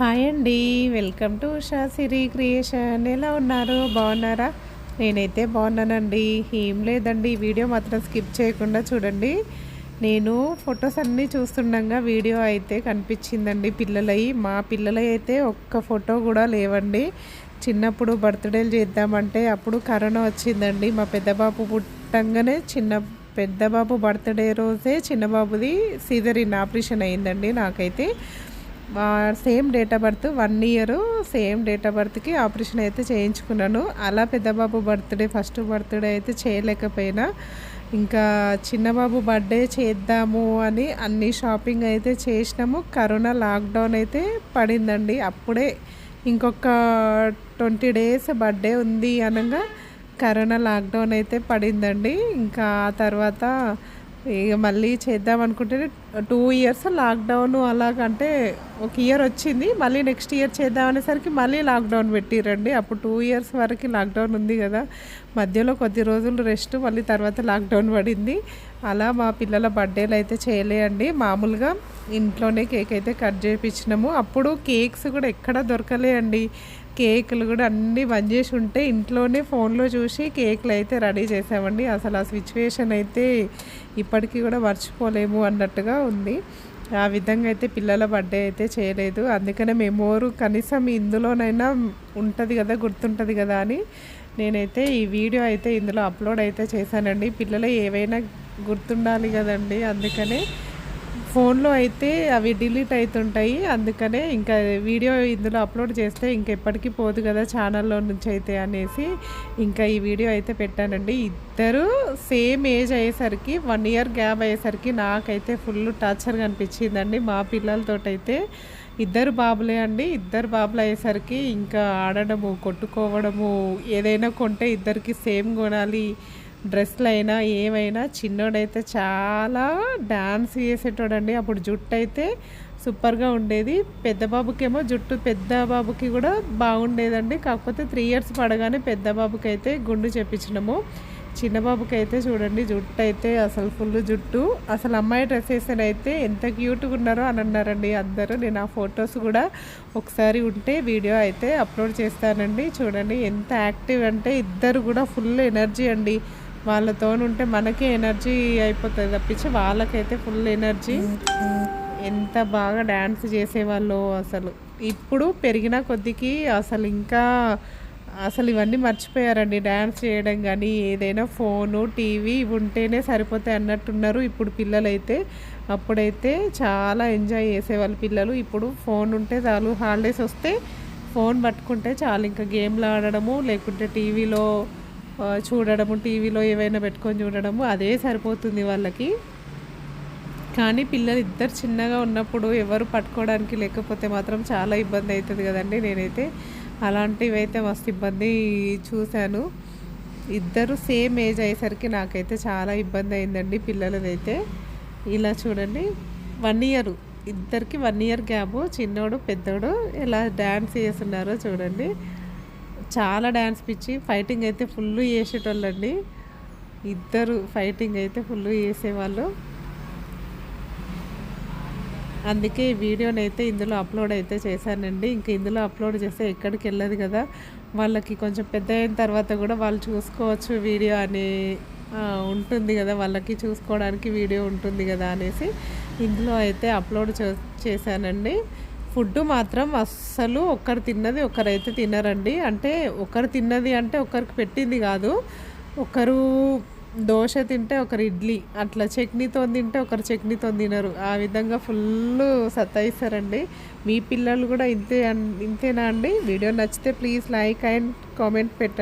Hi అండి. Welcome to Usha Siri creation. ఎలా ఉన్నారు? బాగున్నారా? నేనైతే బాగున్నానండి. ఏం లేదండి. వీడియో మాత్రం స్కిప్ చేయకుండా చూడండి. నేను ఫొటోస్ అన్నీ చూస్తుండగా వీడియో అయితే కనిపించిందండి పిల్లలవి మా పిల్లలవి అయితే ఒక్క ఫోటో కూడా లేవండి. చిన్నప్పుడు బర్త్డేలు చేద్దామంటే అప్పుడు కరోనా వచ్చిందండి. మా పెద్ద బాబు పుట్టంగానే చిన్న పెద్దబాబు బర్త్డే రోజే చిన్న బాబుది సీజరిన్ ఆపరేషన్ అయిందండి నాకైతే. Same date of birth one year same date of బర్త్కి operation అయితే చేయించుకున్నాను. అలా పెద్దబాబు బర్త్డే ఫస్ట్ బర్త్డే అయితే చేయలేకపోయినా ఇంకా చిన్నబాబు బర్త్డే చేద్దాము అని అన్ని షాపింగ్ అయితే చేసినాము. కరోనా లాక్డౌన్ అయితే పడిందండి. అప్పుడే ఇంకొక ట్వంటీ డేస్ బర్త్డే ఉంది అనగా కరోనా లాక్డౌన్ అయితే పడిందండి. ఇంకా ఆ తర్వాత ఇక మళ్ళీ చేద్దాం అనుకుంటే టూ ఇయర్స్ లాక్డౌన్ అలాగంటే ఒక ఇయర్ వచ్చింది. మళ్ళీ నెక్స్ట్ ఇయర్ చేద్దాం అనేసరికి మళ్ళీ లాక్డౌన్ పెట్టిరండి. అప్పుడు టూ ఇయర్స్ వరకు లాక్డౌన్ ఉంది కదా. మధ్యలో కొద్ది రోజులు రెస్ట్ మళ్ళీ తర్వాత లాక్డౌన్ పడింది. అలా మా పిల్లల బర్త్డేలు అయితే చేయలేండి మామూలుగా ఇంట్లోనే కేక్ అయితే కట్ చేయించినాము అప్పుడు కేక్స్ కూడా ఎక్కడ దొరకలే అండి కేకులు కూడా అన్నీ బంద్ చేసి ఉంటే ఇంట్లోనే ఫోన్లో చూసి కేకులు అయితే రెడీ చేసామండి. అసలు ఆ సిచ్యువేషన్ అయితే ఇప్పటికీ కూడా మర్చిపోలేము అన్నట్టుగా ఉంది. ఆ విధంగా అయితే పిల్లల బర్త్డే అయితే చేయలేదు. అందుకనే మెమోరు కనీసం ఇందులోనైనా ఉంటుంది కదా గుర్తుంటుంది కదా అని నేనైతే ఈ వీడియో అయితే ఇందులో అప్లోడ్ అయితే చేశానండి. పిల్లలు ఏవైనా గుర్తుండాలి కదండి అందుకనే ఫోన్లో అయితే అవి డిలీట్ అవుతుంటాయి అందుకనే ఇంకా వీడియో ఇందులో అప్లోడ్ చేస్తే ఇంకెప్పటికీ పోదు కదా ఛానల్లో నుంచి అయితే అనేసి ఇంకా ఈ వీడియో అయితే పెట్టానండి. ఇద్దరు సేమ్ ఏజ్ అయ్యేసరికి వన్ ఇయర్ గ్యాప్ అయ్యేసరికి నాకైతే ఫుల్ టార్చర్గా అనిపించిందండి మా పిల్లలతోటైతే. ఇద్దరు బాబులే అండి. ఇద్దరు బాబులు అయ్యేసరికి ఇంకా ఆడడము కొట్టుకోవడము ఏదైనా కొంటే ఇద్దరికి సేమ్ కొనాలి డ్రెస్లు అయినా ఏమైనా చిన్నోడైతే చాలా డ్యాన్స్ చేసేటోడండి. అప్పుడు జుట్టు అయితే సూపర్గా ఉండేది. పెద్ద బాబుకేమో జుట్టు పెద్ద బాబుకి కూడా బాగుండేదండి. కాకపోతే త్రీ ఇయర్స్ పడగానే పెద్ద బాబుకి అయితే గుండు చెప్పించినాము చిన్న బాబుకి అయితే చూడండి జుట్టు అయితే అసలు ఫుల్ జుట్టు. అసలు అమ్మాయి డ్రెస్ వేసిన అయితే ఎంత క్యూట్గా ఉన్నారో అని అన్నారండి అందరూ. నేను ఆ ఫొటోస్ కూడా ఒకసారి ఉంటే వీడియో అయితే అప్లోడ్ చేస్తానండి. చూడండి ఎంత యాక్టివ్ అంటే ఇద్దరు కూడా ఫుల్ ఎనర్జీ అండి. వాళ్ళతో ఉంటే మనకే ఎనర్జీ అయిపోతుంది తప్పించి వాళ్ళకైతే ఫుల్ ఎనర్జీ. ఎంత బాగా డ్యాన్స్ చేసేవాళ్ళు అసలు. ఇప్పుడు పెరిగిన కొద్దికి అసలు ఇంకా అసలు ఇవన్నీ మర్చిపోయారండి డ్యాన్స్ చేయడం కానీ ఏదైనా ఫోను టీవీ ఇవి ఉంటేనే సరిపోతాయి అన్నట్టున్నారు ఇప్పుడు పిల్లలైతే. అప్పుడైతే చాలా ఎంజాయ్ చేసేవాళ్ళు పిల్లలు. ఇప్పుడు ఫోన్ ఉంటే చాలు హాలిడేస్ వస్తే ఫోన్ పట్టుకుంటే చాలు. ఇంకా గేమ్లు ఆడడము లేకుంటే టీవీలో చూడడము టీవీలో ఏవైనా పెట్టుకొని చూడడము అదే సరిపోతుంది వాళ్ళకి. కానీ పిల్లలు ఇద్దరు చిన్నగా ఉన్నప్పుడు ఎవరు పట్టుకోవడానికి లేకపోతే మాత్రం చాలా ఇబ్బంది అవుతుంది కదండి నేనైతే. అలాంటివి అయితే మస్తు ఇబ్బంది చూశాను. ఇద్దరు సేమ్ ఏజ్ అయ్యేసరికి నాకైతే చాలా ఇబ్బంది అయిందండి పిల్లలదైతే. ఇలా చూడండి వన్ ఇయర్ ఇద్దరికి వన్ ఇయర్ గ్యాప్ చిన్నోడు పెద్దోడు ఎలా డ్యాన్స్ చేస్తున్నారో చూడండి. చాలా డ్యాన్స్ పిచ్చి. ఫైటింగ్ అయితే ఫుల్ చేసేటోళ్ళండి. ఇద్దరు ఫైటింగ్ అయితే ఫుల్ చేసేవాళ్ళు. అందుకే ఈ వీడియోని అయితే ఇందులో అప్లోడ్ అయితే చేశానండి. ఇంకా ఇందులో అప్లోడ్ చేస్తే ఎక్కడికి వెళ్ళదు కదా. వాళ్ళకి కొంచెం పెద్ద అయిన తర్వాత కూడా వాళ్ళు చూసుకోవచ్చు వీడియో అని ఉంటుంది కదా. వాళ్ళకి చూసుకోవడానికి వీడియో ఉంటుంది కదా అనేసి ఇందులో అయితే అప్లోడ్ చేశానండి. ఫుడ్ మాత్రం అస్సలు ఒకరు తిన్నది ఒకరైతే తినరండి. అంటే ఒకరు తిన్నది అంటే ఒకరికి పెట్టింది కాదు. ఒకరు దోశ తింటే ఒకరు ఇడ్లీ అట్లా చట్నీతో తింటే ఒకరు చట్నీతో తినరు. ఆ విధంగా ఫుల్ సతాయిస్తారండి. మీ పిల్లలు కూడా ఇంతే ఇంతేనా అండి? వీడియో నచ్చితే ప్లీజ్ లైక్ అండ్ కామెంట్ పెట్టండి.